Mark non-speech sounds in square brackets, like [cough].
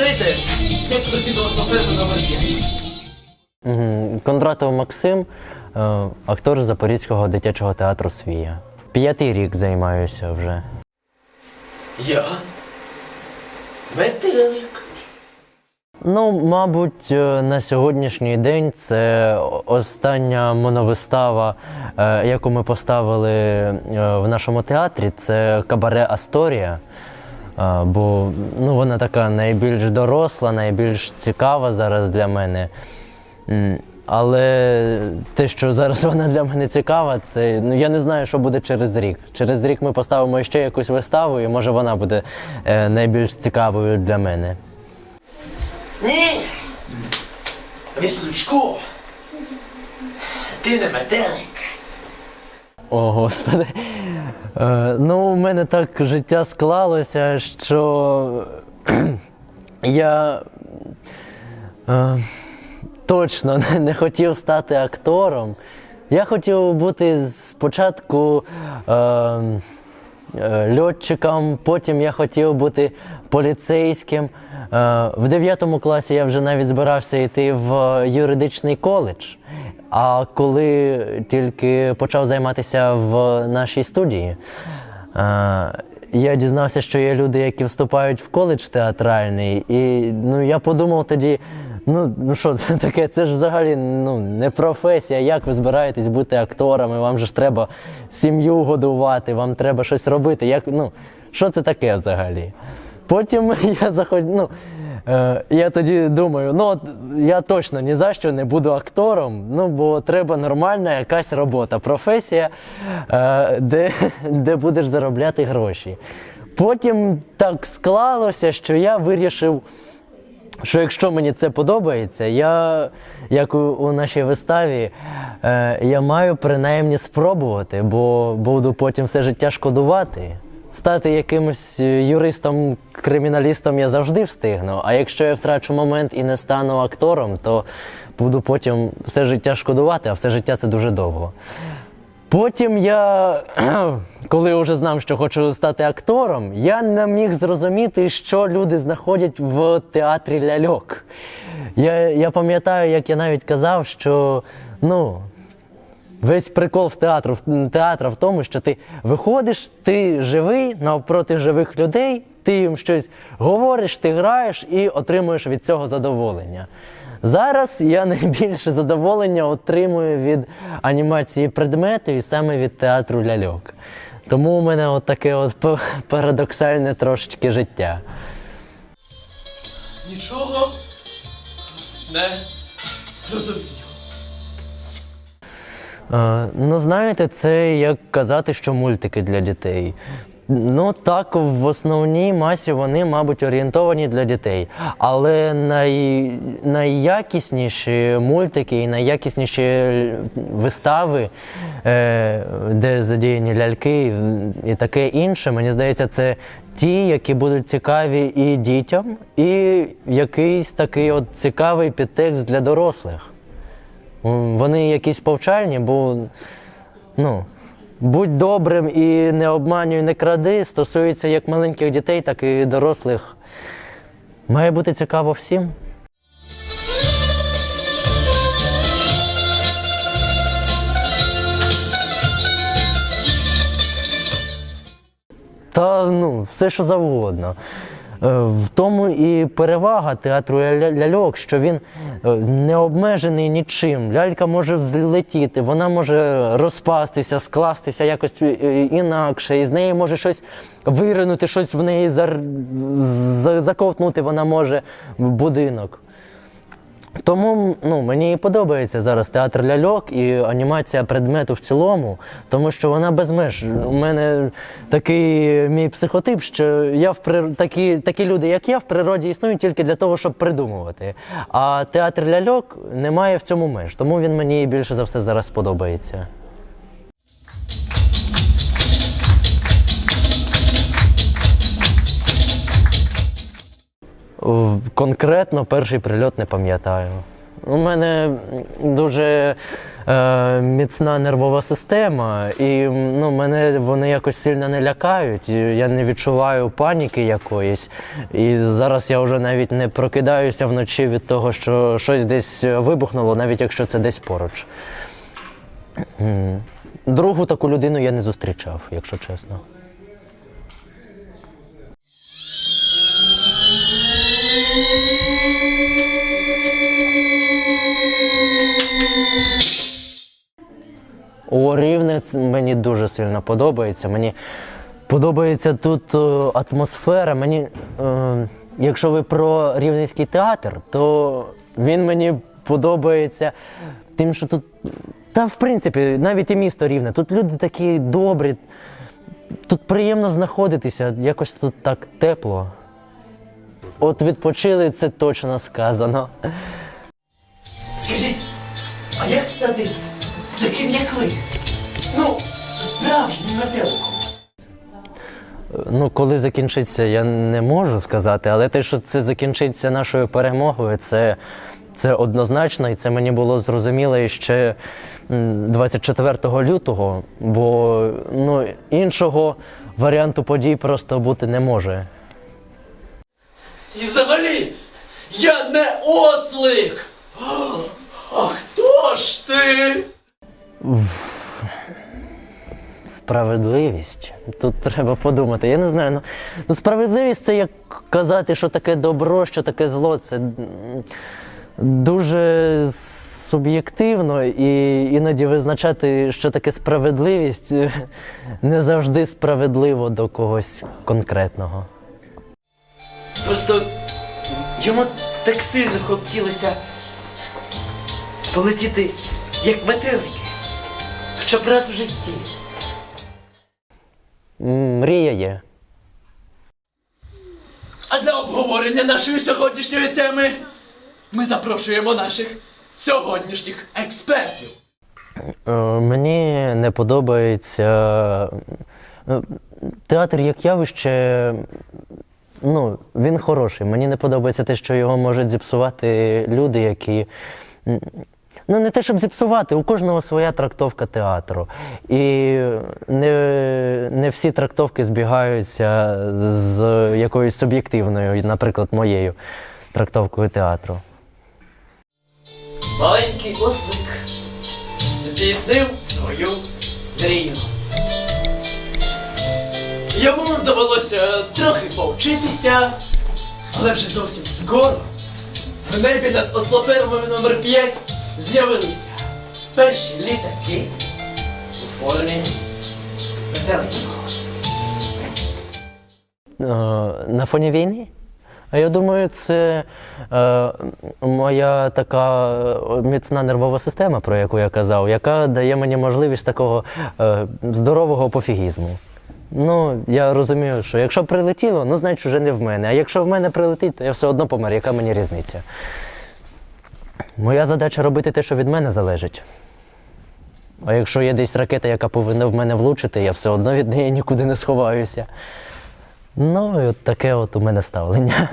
Знаєте, як прийти до естафети номер 5? Кондратов Максим, е, актор Запорізького дитячого театру Свія. П'ятий рік займаюся вже. Я? Метелик. Ну, мабуть, е, на сьогоднішній день це остання моновистава, е, яку ми поставили в нашому театрі. Це кабаре Асторія. Бо ну, вона така найбільш доросла, найбільш цікава зараз для мене. Але те, що зараз [laughs] вона для мене цікава, це ну я не знаю, що буде через рік. Через рік ми поставимо ще якусь виставу, і може вона буде е, найбільш цікавою для мене. Ні. Віслючко. Ти не метелик. О, Господи. Е, ну, у мене так життя склалося, що [clears throat] я е, точно не, хотів стати актором. Я хотів бути спочатку е, льотчиком, потім я хотів бути поліцейським. В 9 класі я вже навіть збирався йти в юридичний коледж. А коли тільки почав займатися в нашій студії, е, я дізнався, що є люди, які вступають в коледж театральний, і ну, я подумав тоді. Ну, ну що це [laughs] таке? Це ж взагалі ну, не професія. Як ви збираєтесь бути акторами? Вам же ж треба сім'ю годувати, вам треба щось робити. Як, ну, що це таке взагалі? Потім [laughs] я заход... ну, е, я тоді думаю, ну от я точно ні за що не буду актором, ну бо треба нормальна якась робота, професія, е, де, де будеш заробляти гроші. Потім так склалося, що я вирішив що якщо мені це подобається, я, як у, у нашій виставі, е, я маю принаймні спробувати, бо буду потім все життя шкодувати. Стати якимось е, юристом, криміналістом я завжди встигну. А якщо я втрачу момент і не стану актором, то буду потім все життя шкодувати, а все життя це дуже довго. Потім я, [clears throat] коли вже знав, що хочу стати актором, я не міг зрозуміти, що люди знаходять в театрі ляльок. Я, я пам'ятаю, як я навіть казав, що ну, весь прикол в театру, в в тому, що ти виходиш, ти живий навпроти живих людей, ти їм щось говориш, ти граєш і отримуєш від цього задоволення. Зараз я [laughs] найбільше задоволення отримую від анімації предметів і саме від театру ляльок. Тому у мене от таке от парадоксальне трошечки життя. Нічого. Не розумію. Е, ну, знаєте, це як казати, що мультики для дітей. Ну так, в основній масі вони, мабуть, орієнтовані для дітей. Але най, найякісніші мультики і найякісніші вистави, е, де задіяні ляльки і таке інше, мені здається, це ті, які будуть цікаві і дітям, і якийсь такий от цікавий підтекст для дорослих. Вони якісь повчальні, бо ну, будь добрим і не обманюй, не кради, стосується як маленьких дітей, так і дорослих. Має бути цікаво всім. Та ну, все що завгодно. Е, В тому і перевага театру ляльок, що він е, не обмежений нічим. Лялька може взлетіти, вона може розпастися, скластися якось е, інакше, і з неї може щось виринути, щось в неї заковтнути вона може будинок. Тому ну, мені подобається зараз театр ляльок і анімація предмету в цілому, тому що вона без меж. У мене такий мій психотип, що я в при... такі, такі люди, як я, в природі існують тільки для того, щоб придумувати. А театр ляльок не має в цьому меж, тому він мені більше за все зараз подобається. Конкретно перший прильот не пам'ятаю. У мене дуже е, міцна нервова система, і ну, мене вони якось сильно не лякають. Я не відчуваю паніки якоїсь. І зараз я вже навіть не прокидаюся вночі від того, що щось десь вибухнуло, навіть якщо це десь поруч. Другу таку людину я не зустрічав, якщо чесно. О, мені дуже сильно подобається. Мені подобається тут е, атмосфера. Мені, е, якщо ви про рівненський театр, то він мені подобається тим, що тут, та в принципі, навіть і місто рівне. Тут люди такі добрі, тут приємно знаходитися, якось тут так тепло. От відпочили, це точно сказано. Скажіть, а як стати таким, як ви? Ну. Ну, коли закінчиться, я не можу сказати, але те, що це закінчиться нашою перемогою, це, це однозначно, і це мені було зрозуміло ще 24 лютого, бо ну, іншого варіанту подій просто бути не може. І взагалі, я не ослик! А хто ж ти? Справедливість. Тут треба подумати. Я не знаю. Ну, ну справедливість це як казати, що таке добро, що таке зло. Це дуже суб'єктивно і іноді визначати, що таке справедливість, [laughs] не завжди справедливо до когось конкретного. Просто йому так сильно хотілося полетіти як метелики, щоб раз в житті. Мрія є. А для обговорення нашої сьогоднішньої теми ми запрошуємо наших сьогоднішніх експертів. Е, Мені не подобається е, театр як явище. Ну, він хороший. Мені не подобається те, що його можуть зіпсувати люди, які. м, Ну, не те, щоб зіпсувати, у кожного своя трактовка театру. І не, не всі трактовки збігаються з якоюсь суб'єктивною, наприклад, моєю трактовкою театру. Маленький ослик здійснив свою мрію. Йому довелося трохи повчитися, але вже зовсім скоро в небі над ослофермою номер 5 з'явилися перші літаки у формі метеликів. Е, на фоні війни? А я думаю, це е, моя така е, міцна нервова система, про яку я казав, яка дає мені можливість такого е, здорового пофігізму. Ну, я розумію, що якщо прилетіло, ну значить вже не в мене. А якщо в мене прилетить, то я все одно помер. Яка мені різниця? Моя задача робити те, що від мене залежить. А якщо є десь ракета, яка повинна в мене влучити, я все одно від неї нікуди не сховаюся. Ну, і от таке от у мене ставлення.